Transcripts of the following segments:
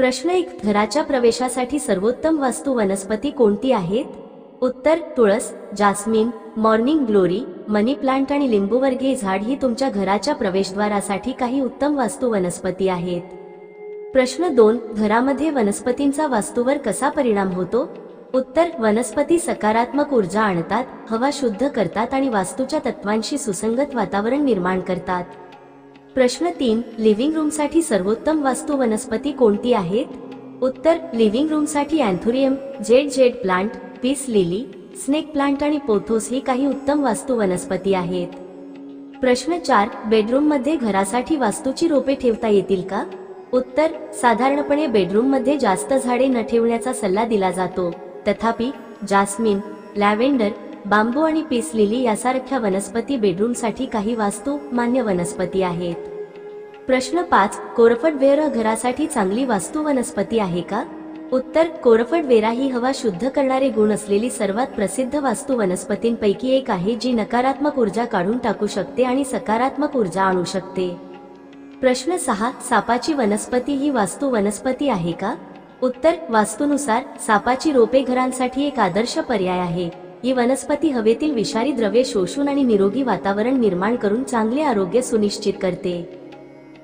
प्रश्न एक घराच्या प्रवेशासाठी सर्वोत्तम वास्तू वनस्पती कोणती आहेत? उत्तर तुळस jasmine morning glory money plant आणि लिंबूवर्गीय झाड ही तुमच्या घराच्या प्रवेशद्वारासाठी काही उत्तम वास्तू वनस्पती आहेत. प्रश्न दोन घरामध्ये वनस्पतींचा वास्तूवर कसा परिणाम होतो? उत्तर वनस्पती सकारात्मक ऊर्जा आणतात हवा शुद्ध करतात आणि वास्तूच्या तत्वांशी सुसंगत वातावरण निर्माण करतात. प्रश्न तीन लिव्हिंग रूमसाठी सर्वोत्तम वास्तू वनस्पती कोणती आहेत? उत्तर living रूमसाठी anthurium jade jade plant peace lily snake plant आणि पोथोस ही काही उत्तम वास्तू वनस्पती आहेत. प्रश्न चार बेडरूममध्ये घरासाठी वास्तूची रोपे ठेवता येतील का? उत्तर साधारणपणे बेडरूममध्ये जास्त झाडे न ठेवण्याचा सल्ला दिला जातो. तथापि जास्मिन लॅव्हेंडर बांबू आणि पीस लिली यासारख्या वनस्पती बेडरूमसाठी काही वास्तू मान्य वनस्पती आहेत. प्रश्न पाच कोरफड वेर घरासाठी चांगली वास्तू वनस्पती आहे का? उत्तर कोरफड वेरा ही हवा शुद्ध करणारे गुण असलेली सर्वात प्रसिद्ध वास्तू वनस्पतींपैकी एक आहे जी नकारात्मक ऊर्जा काढून टाकू शकते आणि सकारात्मक ऊर्जा आणू शकते. प्रश्न सहा सापाची वनस्पती ही वास्तू वनस्पती आहे का? उत्तर वास्तूनुसार सापाची रोपे घरांसाठी एक आदर्श पर्याय आहे. ही वनस्पती हवेतील विषारी द्रव्ये शोषून आणि निरोगी वातावरण निर्माण करून चांगले आरोग्य सुनिश्चित करते.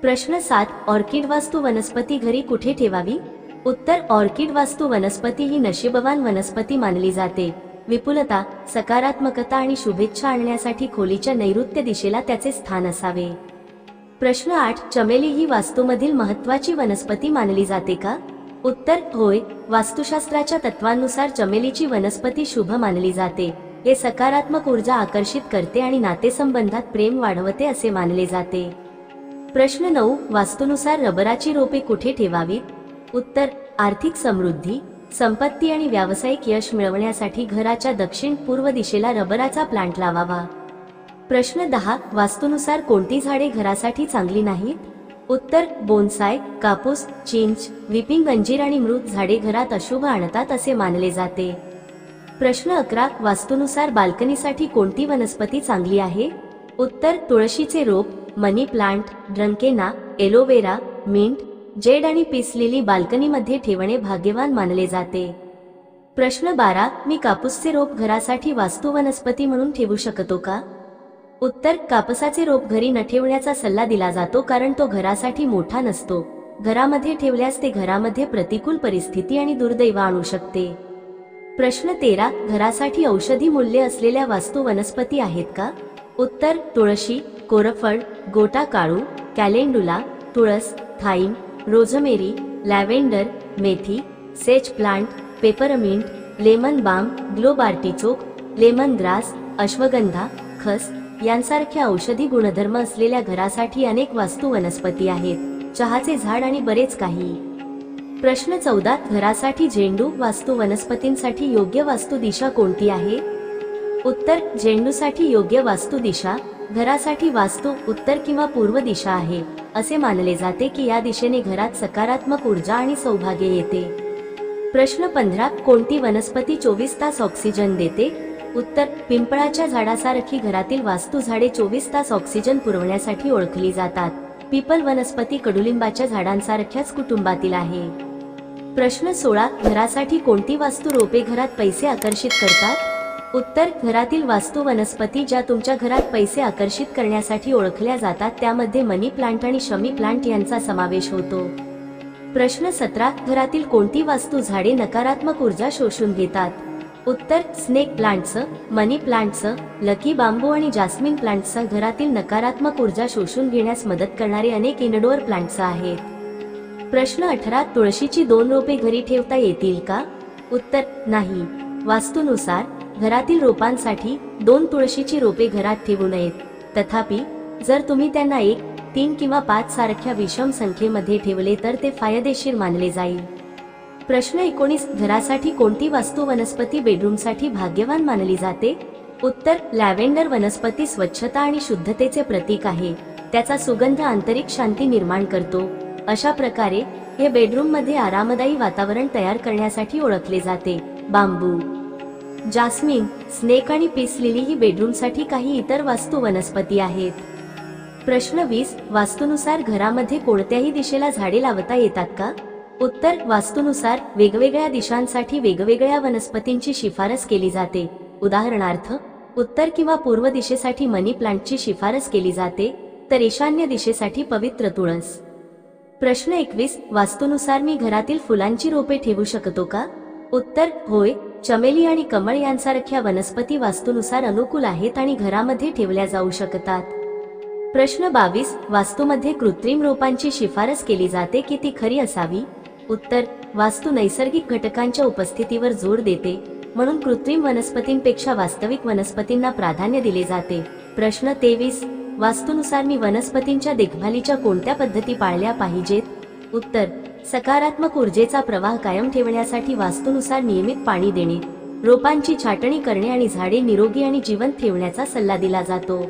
प्रश्न सात ऑर्किड वास्तू वनस्पती घरी कुठे ठेवावी? उत्तर ऑर्किड वास्तू वनस्पती ही नशीबवान वनस्पती मानली जाते. विपुलता सकारात्मकता आणि शुभेच्छा आणण्यासाठी खोलीच्या नैऋत्य दिशेला त्याचे स्थान असावे. प्रश्न आठ चमेली ही वास्तूमधील महत्वाची वनस्पती मानली जाते का? उत्तर होय वास्तुशास्त्राच्या तत्वांनुसार चमेलीची वनस्पती शुभ मानली जाते. हे सकारात्मक ऊर्जा आकर्षित करते आणि नातेसंबंधात प्रेम वाढवते असे मानले जाते. प्रश्न नऊ वास्तूनुसार रबराची रोपे कुठे ठेवावीत? उत्तर आर्थिक समृद्धी संपत्ती आणि व्यावसायिक यश मिळवण्यासाठी घराच्या दक्षिण पूर्व दिशेला रबराचा प्लांट लावावा. प्रश्न दहा वास्तूनुसार कोणती झाडे घरासाठी चांगली नाहीत? उत्तर बोनसाय कापूस चिंच विपिंग अंजीर आणि मृत झाडे घरात अशुभ आणतात असे मानले जाते. प्रश्न अकरा वास्तूनुसार बाल्कनीसाठी कोणती वनस्पती चांगली आहे? उत्तर तुळशीचे रोप money plant dracaena aloe vera mint jade आणि पिसलेली बाल्कनीमध्ये ठेवणे भाग्यवान मानले जाते. प्रश्न बारा मी कापूसचे रोप घरासाठी वास्तू वनस्पती म्हणून ठेवू शकतो का? उत्तर कापसाचे रोप घरी न ठेवण्याचा सल्ला दिला जातो कारण तो घरासाठी मोठा नसतो. घरामध्ये ठेवल्यास ते घरामध्ये प्रतिकूल परिस्थिती आणि दुर्दैव आणू शकते. प्रश्न तेरा घरासाठी औषधी मूल्य असलेल्या वास्तू वनस्पती आहेत का? उत्तर तुळशी कोरफड गोटा काळू कॅलेंडुला तुळस थाईम रोझमेरी लॅव्हेंडर मेथी sage plant peppermint lemon balm globe artichoke lemon grass ashwagandha खस यांसारख्या औषधी गुणधर्म असलेल्या घरासाठी अनेक वास्तू वनस्पती आहेत चहाचे झाड आणि बरेच काही. प्रश्न चौदा घरासाठी झेंडू वास्तू वनस्पतींसाठी योग्य वास्तू दिशा कोणती आहे? उत्तर झेंडूसाठी योग्य वास्तू दिशा घरासाठी वास्तू उत्तर किंवा पूर्व दिशा आहे असे मानले जाते की या दिशेने घरात सकारात्मक ऊर्जा आणि सौभाग्य येते. प्रश्न पंधरा कोणती वनस्पती चोवीस तास ऑक्सिजन देते? उत्तर पिंपळाच्या झाडासारखी घरातील वास्तू झाडे चोवीस तास ऑक्सिजन पुरवण्यासाठी ओळखली जातात. पिपल वनस्पती कडुलिंबाच्या झाडांसारख्याच कुटुंबातील आहे. प्रश्न सोळा घरासाठी कोणती वास्तू रोपे घरात पैसे आकर्षित करतात? उत्तर घरातील वास्तू वनस्पती ज्या तुमच्या घरात पैसे आकर्षित करण्यासाठी ओळखल्या जातात त्यामध्ये मनी प्लांट आणि शमी प्लांट यांचा समावेश होतो. प्रश्न सतरा घरातील कोणती वास्तू झाडे नकारात्मक ऊर्जा शोषून घेतात? उत्तर स्नेक प्लांटचं मनी प्लांटचं लकी बांबू आणि जास्मिन प्लांटचं घरातील नकारात्मक ऊर्जा शोषून घेण्यास मदत करणारे अनेक इनडोअर प्लांट्स आहेत. प्रश्न अठरा तुळशीची दोन रोपे घरी ठेवता येतील का? उत्तर नाही. वास्तूनुसार घरातील रोपांसाठी दोन तुळशीची रोपे घरात ठेवू नयेत. तथापि जर तुम्ही त्यांना एक तीन किंवा पाच सारख्या विषम संख्येमध्ये ठेवले तर ते फायदेशीर मानले जाईल. प्रश्न एकोणीस घरासाठी कोणती वास्तू वनस्पती बेडरूमसाठी भाग्यवान मानली जाते? उत्तर लॅव्हेंडर वनस्पती स्वच्छता आणि शुद्धतेचे प्रतीक आहे. त्याचा सुगंध आंतरिक शांती निर्माण करतो. अशा प्रकारे हे बेडरूममध्ये आरामदायी वातावरण तयार करण्यासाठी ओळखले जाते. बांबू. जास्मिन स्नेक आणि पीस लिली ही बेडरूमसाठी काही इतर वास्तू वनस्पती आहेत. प्रश्न वीस वास्तूनुसार घरामध्ये कोणत्याही दिशेला झाडे लावता येतात का? उत्तर वास्तूनुसार वेगवेगळ्या दिशांसाठी वेगवेगळ्या वनस्पतींची शिफारस केली जाते. उदाहरणार्थ उत्तर किंवा पूर्व दिशेसाठी मनी प्लांटची शिफारस केली जाते तर ईशान्य दिशेसाठी पवित्र तुळस. प्रश्न एकवीस वास्तूनुसार मी घरातील फुलांची रोपे ठेवू शकतो का? उत्तर होय चमेली आणि कमळ यांसारख्या वनस्पती वास्तूनुसार अनुकूल आहेत आणि घरामध्ये ठेवल्या जाऊ शकतात. प्रश्न बावीस वास्तूमध्ये कृत्रिम रोपांची शिफारस केली जाते की ती खरी असावी? उत्तर वास्तू नैसर्गिक घटकांच्या उपस्थितीवर जोर देते म्हणून कृत्रिम वनस्पतींपेक्षा वास्तविक वनस्पतींना प्राधान्य दिले जाते. प्रश्न तेवीस वास्तूनुसार मी वनस्पतींच्या देखभालीच्या कोणत्या पद्धती पाळल्या पाहिजेत? उत्तर सकारात्मक ऊर्जेचा प्रवाह कायम ठेवण्यासाठी वास्तूनुसार नियमित पाणी देणे. रोपांची छाटणी करणे आणि झाडे निरोगी आणि जिवंत ठेवण्याचा सल्ला दिला जातो.